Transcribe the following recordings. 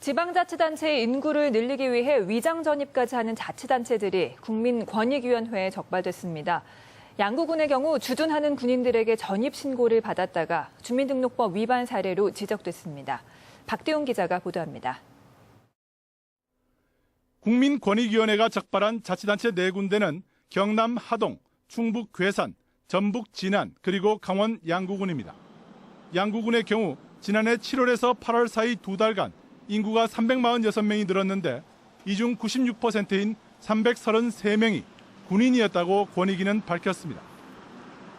지방자치단체의 인구를 늘리기 위해 위장 전입까지 하는 자치단체들이 국민권익위원회에 적발됐습니다. 양구군의 경우 주둔하는 군인들에게 전입 신고를 받았다가 주민등록법 위반 사례로 지적됐습니다. 박대용 기자가 보도합니다. 국민권익위원회가 적발한 자치단체 네 군데는 경남 하동, 충북 괴산, 전북 진안, 그리고 강원 양구군입니다. 양구군의 경우 지난해 7월에서 8월 사이 두 달간 인구가 346명이 늘었는데 이 중 96%인 333명이 군인이었다고 권익위는 밝혔습니다.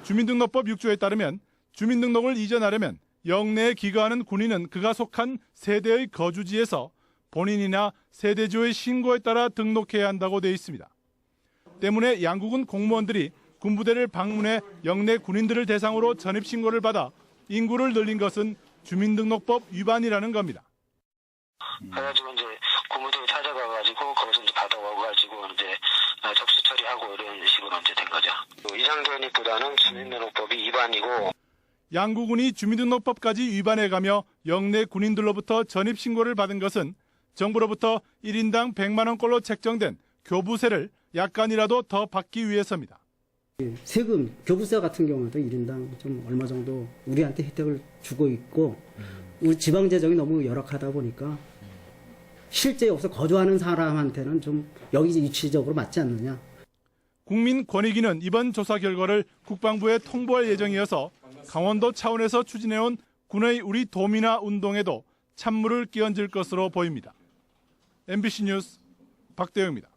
주민등록법 6조에 따르면 주민등록을 이전하려면 영내에 기거하는 군인은 그가 속한 세대의 거주지에서 본인이나 세대주의 신고에 따라 등록해야 한다고 돼 있습니다. 때문에 양국은 공무원들이 군부대를 방문해 영내 군인들을 대상으로 전입 신고를 받아 인구를 늘린 것은 주민등록법 위반이라는 겁니다. 그래가지고 이제 고무대에 찾아가가지고 거기서 이제 받아와가지고 이제 어, 접수 처리하고 이런 식으로 이제 된 거죠. 이상전입보다는 주민등록법이 위반이고 양구군이 주민등록법까지 위반해가며 영내 군인들로부터 전입 신고를 받은 것은 정부로부터 1인당 100만 원꼴로 책정된 교부세를 약간이라도 더 받기 위해서입니다. 세금, 교부세 같은 경우도 1인당 좀 얼마 정도 우리한테 혜택을 주고 있고, 우리 지방 재정이 너무 열악하다 보니까, 실제 여기서 거주하는 사람한테는 좀 여기 위치적으로 맞지 않느냐. 국민권익위는 이번 조사 결과를 국방부에 통보할 예정이어서 강원도 차원에서 추진해온 군의 우리 도민화 운동에도 찬물을 끼얹을 것으로 보입니다. MBC 뉴스 박대영입니다.